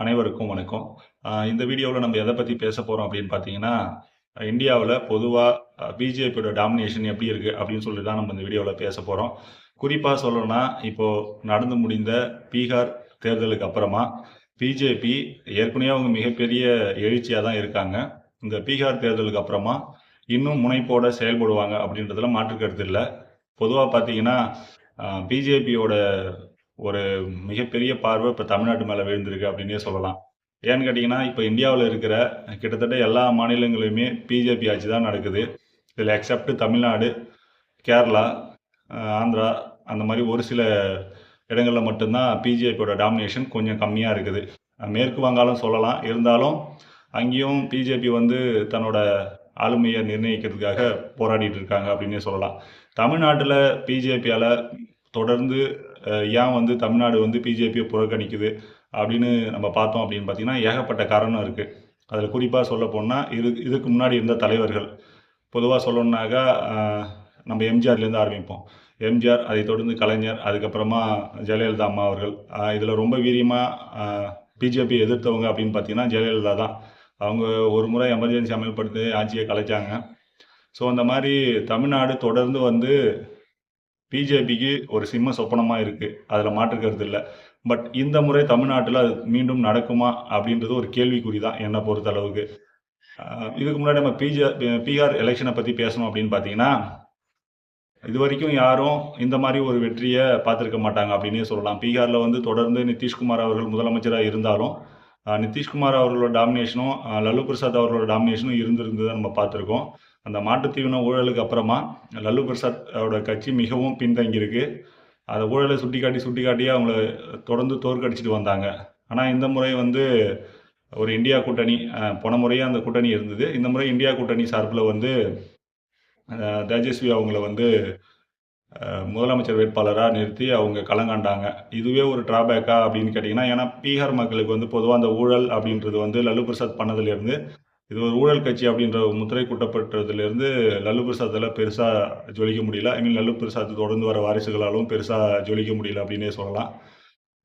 அனைவருக்கும் வணக்கம். இந்த வீடியோவில் நம்ம எதை பற்றி பேச போகிறோம் அப்படின்னு பார்த்தீங்கன்னா, இந்தியாவில் பொதுவாக பிஜேபியோட டாமினேஷன் எப்படி இருக்குது அப்படின்னு சொல்லி தான் நம்ம இந்த வீடியோவில் பேச போகிறோம் குறிப்பாக சொல்லணும்னா, இப்போது நடந்து முடிந்த பீகார் தேர்தலுக்கு அப்புறமா, பிஜேபி ஏற்கனவே அவங்க மிகப்பெரிய எழுச்சியாக தான் இருக்காங்க. இந்த பீகார் தேர்தலுக்கு அப்புறமா, இன்னும் முனைப்போட செயல்படுவாங்க அப்படின்றதுல மாற்று இல்லை பொதுவாக பார்த்தீங்கன்னா, பிஜேபியோட ஒரு மிகப்பெரிய பார்வை இப்போ தமிழ்நாட்டு மேலே விழுந்திருக்கு அப்படின்னே சொல்லலாம். ஏன்னு கேட்டிங்கன்னா இப்போ இந்தியாவில் இருக்கிற கிட்டத்தட்ட எல்லா மாநிலங்களையுமே பிஜேபி ஆட்சி தான் நடக்குது. இதில் எக்ஸப்ட் தமிழ்நாடு, கேரளா, ஆந்திரா அந்த மாதிரி ஒரு சில இடங்களில் மட்டும்தான் பிஜேபியோட டாமினேஷன் கொஞ்சம் கம்மியாக இருக்குது. மேற்கு வங்காளம் சொல்லலாம். இருந்தாலும் அங்கேயும் பிஜேபி வந்து தன்னோட ஆளுமையை நிர்ணயிக்கிறதுக்காக போராடிட்டு இருக்காங்க அப்படின்னே சொல்லலாம். தமிழ்நாட்டில் பிஜேபியால் தொடர்ந்து ஏன் வந்து தமிழ்நாடு வந்து பிஜேபியை புறக்கணிக்குது அப்படின்னு நம்ம பார்த்தோம் அப்படின்னு பார்த்தீங்கன்னா, ஏகப்பட்ட காரணம் இருக்குது அதில் குறிப்பாக சொல்ல போனால் இது இதுக்கு முன்னாடி இருந்த தலைவர்கள். பொதுவாக சொல்லணுன்னாக்கா நம்ம எம்ஜிஆர்லேருந்து ஆரம்பிப்போம். எம்ஜிஆர், அதை தொடர்ந்து கலைஞர், அதுக்கப்புறமா ஜெயலலிதா அம்மா அவர்கள். இதில் ரொம்ப வீரியமாக பிஜேபி எதிர்த்தவங்க அப்படின்னு பார்த்தீங்கன்னா, ஜெயலலிதா தான். அவங்க ஒரு முறை எமர்ஜென்சி அமல்படுத்தி ஆட்சியை கலைச்சாங்க. ஸோ அந்த மாதிரி தமிழ்நாடு தொடர்ந்து வந்து பிஜேபிக்கு ஒரு சிம்ம சொப்பனமாக இருக்குது அதில் மாற்றுக்கிறது இல்லை பட் இந்த முறை தமிழ்நாட்டில் அது மீண்டும் நடக்குமா அப்படின்றது ஒரு கேள்விக்குறி தான் என்னை பொறுத்த அளவுக்கு. இதுக்கு முன்னாடி நம்ம பிஜே பீகார் எலெக்ஷனை பற்றி பேசணும் அப்படின்னு பார்த்தீங்கன்னா, இது வரைக்கும் யாரும் இந்த மாதிரி ஒரு வெற்றியை பார்த்துருக்க மாட்டாங்க அப்படின்னே சொல்லலாம். பீகாரில் வந்து தொடர்ந்து நிதிஷ்குமார் அவர்கள் முதலமைச்சராக இருந்தாலும், நிதிஷ்குமார் அவர்களோட டாமினேஷனும், லலு லல்லு பிரசாத் அவர்களோட டாமினேஷனும் இருந்திருந்தத நம்ம பார்த்துருக்கோம் அந்த மாட்டுத்தீவன ஊழலுக்கு அப்புறமா லல்லு பிரசாத் அவரோட கட்சி மிகவும் பின்தங்கியிருக்கு. அத ஊழல சுட்டிக்காட்டி, சுட்டிக்காட்டியே அவங்கள தொடர்ந்து தோற்கடிச்சிட்டு வந்தாங்க. ஆனால் இந்த முறை வந்து ஒரு இந்தியா கூட்டணி போன முறையே அந்த கூட்டணி இருந்தது. இந்த முறை இந்தியா கூட்டணி சார்பில் வந்து தேஜஸ்வி அவங்கள வந்து முதலமைச்சர் வேட்பாளராக நிறுத்தி அவங்க களங்காண்டாங்க. இதுவே ஒரு டிராபேக்கா அப்படின்னு கேட்டிங்கன்னா ஏன்னா பீகார் மக்களுக்கு வந்து பொதுவாக அந்த ஊழல் அப்படின்றது வந்து லல்லு பிரசாத் பண்ணதுலேருந்து, இது ஒரு ஊழல் கட்சி அப்படின்ற முத்திரை குட்டப்பட்டதுலேருந்து லல்லு பிரசாத்தில் பெருசாக ஜொலிக்க முடியல. ஐ மீன் லல்லு பிரசாத் தொடர்ந்து வர வாரிசுகளாலும் பெருசாக ஜொலிக்க முடியல அப்படின்னே சொல்லலாம்.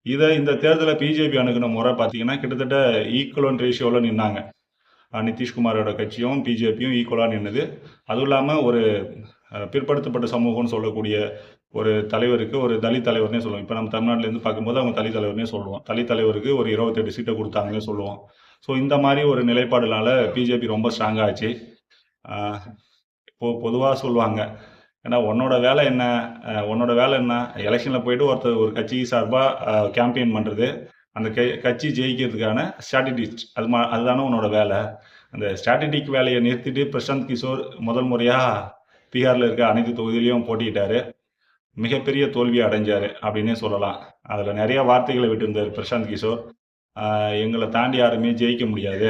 இதை இந்த தேர்தலில் பிஜேபி அணுகுன முறை பார்த்தீங்கன்னா, கிட்டத்தட்ட ஈக்குவலன் ரேஷியோவில் நின்னாங்க. நிதிஷ்குமாரோட கட்சியும், பிஜேபியும் ஈக்குவலாக நின்னது. அதுவும் இல்லாமல் ஒரு பிற்படுத்தப்பட்ட சமூகம்னு சொல்லக்கூடிய ஒரு தலைவருக்கு ஒரு தலித் தலைவர்னே சொல்லுவோம். இப்போ நம்ம தமிழ்நாட்டிலேருந்து பார்க்கும்போது அவங்க தலித் தலைவர்னே சொல்லுவோம். தலித் தலைவருக்கு ஒரு இருபத்தெட்டு சீட்டை கொடுத்தாங்கன்னு சொல்லுவோம். ஸோ இந்த மாதிரி ஒரு நிலைப்பாடுனால பிஜேபி ரொம்ப ஸ்ட்ராங்காச்சு இப்போது பொதுவாக சொல்லுவாங்க. ஏன்னா உன்னோட வேலை என்ன? உன்னோட வேலை என்ன? எலெக்ஷனில் போயிட்டு ஒருத்தர் ஒரு கட்சி சார்பாக கேம்பெயின் பண்ணுறது அந்த கட்சி ஜெயிக்கிறதுக்கான ஸ்ட்ராட்டஜிஸ்ட் அது மா அதுதானே உன்னோட வேலை. அந்த ஸ்ட்ராட்டஜிக் வேலையை நிறுத்திட்டு பிரசாந்த் கிஷோர் முதல் முறையாக பீகாரில் இருக்க அனைத்து தொகுதியிலையும் போட்டியிட்டாரு. மிகப்பெரிய தோல்வி அடைஞ்சார் அப்படின்னே சொல்லலாம். அதுல வார்த்தைகளை விட்டு இருந்தார் பிரசாந்த் கிஷோர். எங்களை தாண்டி யாருமே ஜெயிக்க முடியாது.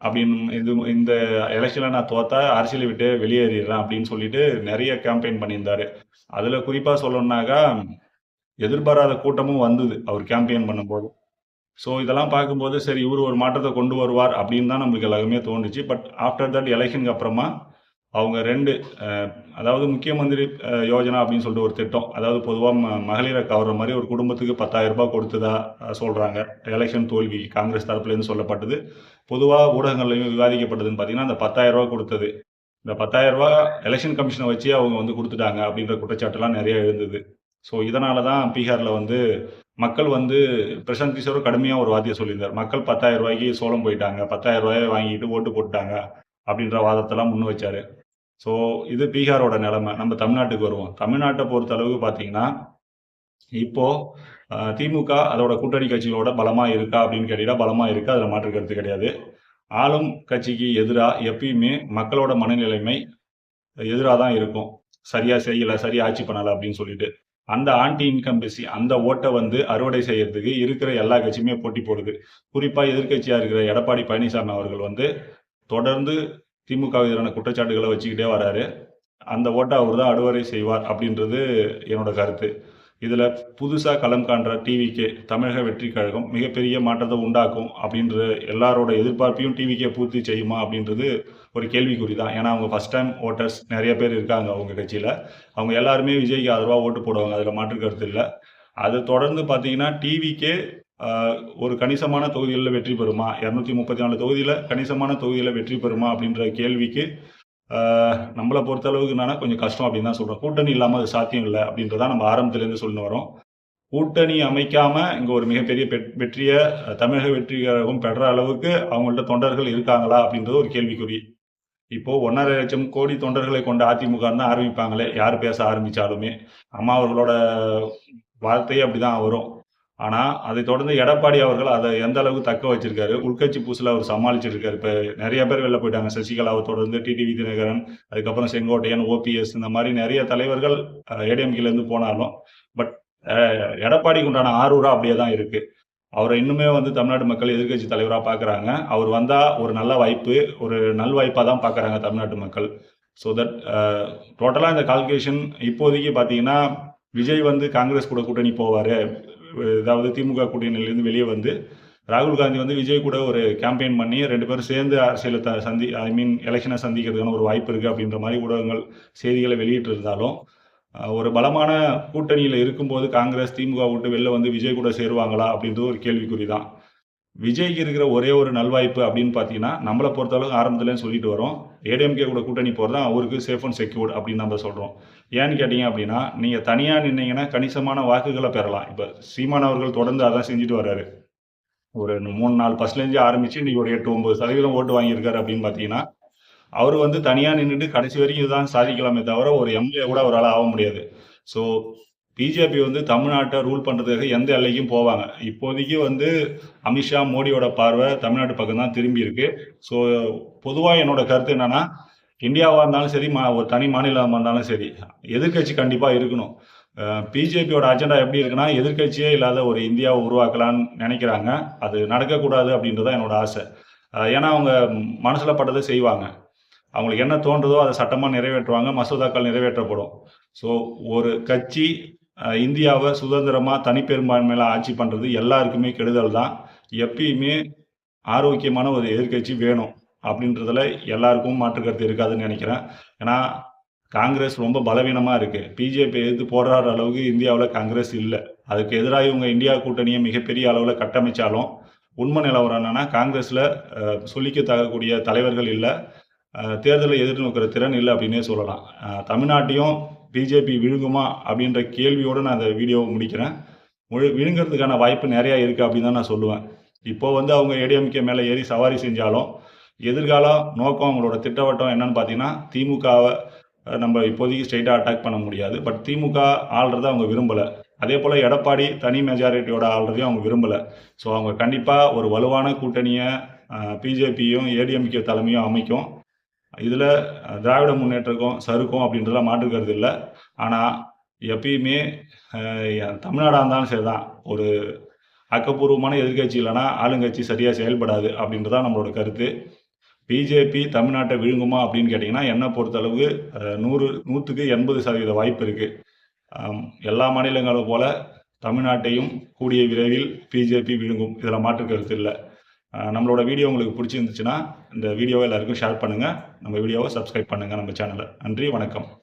அப்படின்னு இது இந்த எலெக்ஷனில் நான் தோத்தா அரசியலை விட்டு வெளியேறிடுறேன் அப்படின்னு சொல்லிட்டு நிறைய கேம்பெயின் பண்ணியிருந்தாரு. அதில் குறிப்பாக சொல்லணுன்னாக்கா எதிர்பாராத கூட்டமும் வந்தது. அவர் கேம்பெயின் பண்ணும்போது. ஸோ இதெல்லாம் பார்க்கும்போது சரி இவர் ஒரு மாற்றத்தை கொண்டு வருவார் அப்படின்னு தான் நம்மளுக்கு எல்லாமே தோணுச்சு. பட் ஆஃப்டர் தட் எலெக்ஷனுக்கு அப்புறமா அவங்க ரெண்டு அதாவது முக்கிய மந்திரி யோஜனா அப்படின்னு சொல்லிட்டு ஒரு திட்டம். அதாவது பொதுவாக ம மகளிர கவர்ற மாதிரி ஒரு குடும்பத்துக்கு ரூ. 10,000 கொடுத்ததா சொல்கிறாங்க எலெக்ஷன் எலக்ஷன் தோல்வி காங்கிரஸ் தரப்புலேருந்து சொல்லப்பட்டது. பொதுவாக ஊடகங்கள்லையும் விவாதிக்கப்பட்டதுன்னு பார்த்தீங்கன்னா, அந்த பத்தாயிரம் 10,000 கொடுத்தது. இந்த ரூ. 10,000 எலக்ஷன் கமிஷன வச்சே அவங்க வந்து கொடுத்துட்டாங்க அப்படின்ற குற்றச்சாட்டுலாம் நிறைய எழுந்தது. ஸோ இதனால தான் பீகாரில் வந்து மக்கள் வந்து பிரசாந்த் கிஷோர் கடுமையாக ஒரு வார்த்தைய சொல்லியிருந்தார். மக்கள் பத்தாயிரம் ரூபாய்க்கு சோளம் போயிட்டாங்க. பத்தாயிரம் ரூபாயை வாங்கிட்டு ஓட்டு போட்டுட்டாங்க. அப்படின்ற வாதத்தெல்லாம் முன் வச்சாரு. ஸோ இது பீகாரோட நிலைமை. நம்ம தமிழ்நாட்டுக்கு வருவோம். தமிழ்நாட்டை பொறுத்த அளவுக்கு பார்த்தீங்கன்னா, இப்போ திமுக அதோட கூட்டணி கட்சிகளோட பலமா இருக்கா அப்படின்னு கேட்டீங்கன்னா, பலமா இருக்கா அதில் மாற்று கருத்து கிடையாது. ஆளும் கட்சிக்கு எதிராக எப்பயுமே மக்களோட மனநிலைமை எதிராக தான் இருக்கும். சரியா செய்யலை சரியா ஆட்சி பண்ணலை அப்படின்னு சொல்லிட்டு. அந்த ஆன்டி இன்கம்பன்சி அந்த ஓட்டை வந்து அறுவடை செய்யறதுக்கு இருக்கிற எல்லா கட்சியுமே போட்டி போடுது. குறிப்பாக எதிர்கட்சியாக இருக்கிற எடப்பாடி பழனிசாமி அவர்கள் வந்து தொடர்ந்து திமுகவுக்கு எதிரான குற்றச்சாட்டுகளை வச்சுக்கிட்டே வராரு. அந்த ஓட்டை அவர் தான் அறுவடை செய்வார் அப்படின்றது என்னோட கருத்து. இதில் புதுசாக களம் காண்ற டிவிகே தமிழக வெற்றி கழகம் மிகப்பெரிய மாற்றத்தை உண்டாக்கும் அப்படின்ற எல்லாரோட எதிர்பார்ப்பையும் டிவிகே பூர்த்தி செய்யுமா அப்படின்றது ஒரு கேள்விக்குறி தான். ஏன்னா அவங்க ஃபஸ்ட் டைம் ஓட்டர்ஸ் நிறைய பேர் இருக்காங்க அவங்க கட்சியில் அவங்க எல்லாருமே விஜய்க்கு ஆதரவாக ஓட்டு போடுவாங்க. அதில் மாற்று கருத்து இல்லை அது தொடர்ந்து பார்த்தீங்கன்னா, டிவிக்கே ஒரு கணிசமான தொகுதிகளில் வெற்றி பெறுமா? இரநூத்தி முப்பத்தி நாலு தொகுதியில் கணிசமான தொகுதியில் வெற்றி பெறுமா அப்படின்ற கேள்விக்கு நம்மளை பொறுத்த அளவுக்கு என்னன்னா கொஞ்சம் கஷ்டம் அப்படின்னு தான் சொல்கிறோம் கூட்டணி இல்லாமல் அது சாத்தியம் இல்லை அப்படின்றத நம்ம ஆரம்பத்துலேருந்து சொல்லிட்டு வரோம். கூட்டணி அமைக்காமல் இங்கே ஒரு மிகப்பெரிய பெட்- வெற்றியை தமிழக வெற்றி கழகம் பெற அளவுக்கு அவங்கள்ட்ட தொண்டர்கள் இருக்காங்களா அப்படின்றது ஒரு கேள்விக்குறி. இப்போ ஒன்றரை லட்சம் கோடி தொண்டர்களை கொண்ட அதிமுக தான் ஆரம்பிப்பாங்களே யார் பேச ஆரம்பித்தாலுமே அம்மா அவர்களோட வார்த்தையே அப்படிதான் வரும். ஆனால் அதை தொடர்ந்து எடப்பாடி அவர்கள் அதை எந்த அளவுக்கு தக்க வச்சிருக்காரு உள்கட்சி பூசில் அவர் சமாளிச்சிருக்காரு. இப்போ நிறைய பேர் வெளில போயிட்டாங்க. சசிகலாவை தொடர்ந்து டிடிவி தினகரன் அதுக்கப்புறம் செங்கோட்டையன் ஓபிஎஸ் இந்த மாதிரி நிறைய தலைவர்கள் ஏடிஎம்கிலேருந்து போனாலும் பட் எடப்பாடிக்கு உண்டான ஆரூரா அப்படியே தான் இருக்கு. அவரை இன்னுமே வந்து தமிழ்நாடு மக்கள் எதிர்க்கட்சி தலைவராக பார்க்குறாங்க அவர் வந்தால் ஒரு நல்ல வாய்ப்பு ஒரு நல் வாய்ப்பாக தான் பார்க்குறாங்க தமிழ்நாட்டு மக்கள். ஸோ தட் டோட்டலாக இந்த கால்குலேஷன் இப்போதைக்கு பார்த்தீங்கன்னா விஜய் வந்து காங்கிரஸ் கூட கூட்டணி போவார். அதாவது திமுக கூட்டணியிலேருந்து வெளியே வந்து ராகுல் காந்தி வந்து விஜய் கூட ஒரு கேம்பெயின் பண்ணி ரெண்டு பேரும் சேர்ந்து அரசியலை த சந்தி ஐ மீன் எலெக்ஷனை சந்திக்கிறதுக்கான ஒரு வாய்ப்பு இருக்குது அப்படின்ற மாதிரி ஊடகங்கள் செய்திகளை வெளியிட்டு இருந்தாலும் ஒரு பலமான கூட்டணியில் இருக்கும்போது காங்கிரஸ் திமுக விட்டு வெளில வந்து விஜய் கூட சேருவாங்களா அப்படின்றது ஒரு கேள்விக்குறி தான் விஜய்க்கு இருக்கிற ஒரே ஒரு நல்வாய்ப்பு அப்படின்னு பார்த்தீங்கன்னா நம்மளை பொறுத்தளவுக்கு ஆரம்பத்துலேயும் சொல்லிட்டு வரோம். ஏடிஎம்கே கூட கூட்டணி போகிறது தான் அவருக்கு சேஃப் அண்ட் செக்யூர்ட் அப்படின்னு நம்ம சொல்கிறோம் ஏன்னு கேட்டிங்க அப்படின்னா நீங்கள் தனியாக நின்னீங்கன்னா கணிசமான வாக்குகளை பெறலாம். இப்போ சீமான் அவர்கள் தொடர்ந்து அதான் செஞ்சுட்டு வர்றாரு. ஒரு மூணு நாலு பர்சன்டேஜ் ஆரம்பிச்சு இன்றைக்கி ஒரு எட்டு ஒன்பது சதவீதம் ஓட்டு வாங்கியிருக்காரு அப்படின்னு பார்த்தீங்கன்னா அவர் வந்து தனியாக நின்றுட்டு கடைசி வரைக்கும் இதுதான் சாதிக்கலாமே தவிர ஒரு எம்எல்ஏ கூட அவரால் ஆக முடியாது. ஸோ பிஜேபி வந்து தமிழ்நாட்டை ரூல் பண்ணுறதுக்கு எந்த எல்லைக்கும் போவாங்க. இப்போதைக்கு வந்து அமித்ஷா மோடியோட பார்வை தமிழ்நாட்டு பக்கம் தான் திரும்பி இருக்கு. ஸோ பொதுவாக என்னோட கருத்து என்னன்னா இந்தியாவாக இருந்தாலும் சரி மா ஒரு தனி மாநிலமாக இருந்தாலும் சரி எதிர்க்கட்சி கண்டிப்பாக இருக்கணும். பிஜேபியோட அஜெண்டா எப்படி இருக்குன்னா எதிர்க்கட்சியே இல்லாத ஒரு இந்தியாவை உருவாக்கலாம்னு நினைக்கிறாங்க. அது நடக்கக்கூடாது அப்படின்றது தான் என்னோட ஆசை. ஏன்னா அவங்க மனசில் பட்டதை செய்வாங்க. அவங்களுக்கு என்ன தோன்றதோ அதை சட்டமாக நிறைவேற்றுவாங்க மசோதாக்கள் நிறைவேற்றப்படும். ஸோ ஒரு கட்சி இந்தியாவை சுதந்திரமாக தனிப்பெரும்பான்மையில் ஆட்சி பண்ணுறது எல்லாருக்குமே கெடுதல் தான் எப்பயுமே ஆரோக்கியமான ஒரு எதிர்க்கட்சி வேணும் அப்படின்றதுல எல்லாருக்கும் மாற்று கருத்து இருக்காதுன்னு நினைக்கிறேன். ஏன்னா காங்கிரஸ் ரொம்ப பலவீனமாக இருக்குது பிஜேபி எதிர்த்து போராடுற அளவுக்கு இந்தியாவில் காங்கிரஸ் இல்லை. அதுக்கு எதிராக இவங்க இந்தியா கூட்டணியை மிகப்பெரிய அளவில் கட்டமைச்சாலும் உண்மை நிலவரம் என்னன்னா காங்கிரஸில் சொல்லிக்க தகக்கூடிய தலைவர்கள் இல்லை. தேர்தலை எதிர்நோக்கிற திறன் இல்லை அப்படின்னே சொல்லலாம். தமிழ்நாட்டையும் பிஜேபி விழுங்குமா அப்படின்ற கேள்வியோடு நான் இந்த வீடியோவை முடிக்கிறேன். முழு விழுங்கிறதுக்கான வாய்ப்பு நிறையா இருக்குது அப்படின்னு தான் நான் சொல்லுவேன். இப்போ வந்து அவங்க ஏடிஎம்கே மேலே ஏறி சவாரி செஞ்சாலும் எதிர்காலம் நோக்கம் அவங்களோட திட்டவட்டம் என்னன்னு பார்த்தீங்கன்னா திமுகவை நம்ம இப்போதைக்கு ஸ்ட்ரைட்டாக அட்டாக் பண்ண முடியாது. பட் திமுக ஆள்றதை அவங்க விரும்பலை. அதே போல் எடப்பாடி தனி மெஜாரிட்டியோட ஆள்றதையும் அவங்க விரும்பலை. ஸோ அவங்க கண்டிப்பாக ஒரு வலுவான கூட்டணியை பிஜேபியும் ஏடிஎம்கே தலைமையும் அமைக்கும். இதில் திராவிட முன்னேற்றக்கும் சறுக்கும் அப்படின்றதெல்லாம் மாற்றுக்கிறது இல்லை. ஆனால் எப்பயுமே தமிழ்நாடாக இருந்தாலும் சரி தான் ஒரு ஆக்கப்பூர்வமான எதிர்க்கட்சி இல்லைனா ஆளுங்கட்சி சரியாக செயல்படாது அப்படின்றது தான் நம்மளோட கருத்து. பிஜேபி தமிழ்நாட்டை விழுங்குமா அப்படின்னு கேட்டிங்கன்னா என்னை பொறுத்தளவுக்கு நூறு நூற்றுக்கு எண்பது சதவீத வாய்ப்பு இருக்குது எல்லா மாநிலங்களும் போல் தமிழ்நாட்டையும் கூடிய விரைவில் பிஜேபி விழுங்கும். இதில் மாற்று கருத்து இல்லை. நம்மளோட வீடியோ உங்களுக்கு பிடிச்சிருந்துச்சுன்னா இந்த வீடியோவை எல்லாருக்கும் ஷேர் பண்ணுங்கள் நம்ம வீடியோவை சப்ஸ்கிரைப் பண்ணுங்கள் நம்ம சேனலை நன்றி வணக்கம்.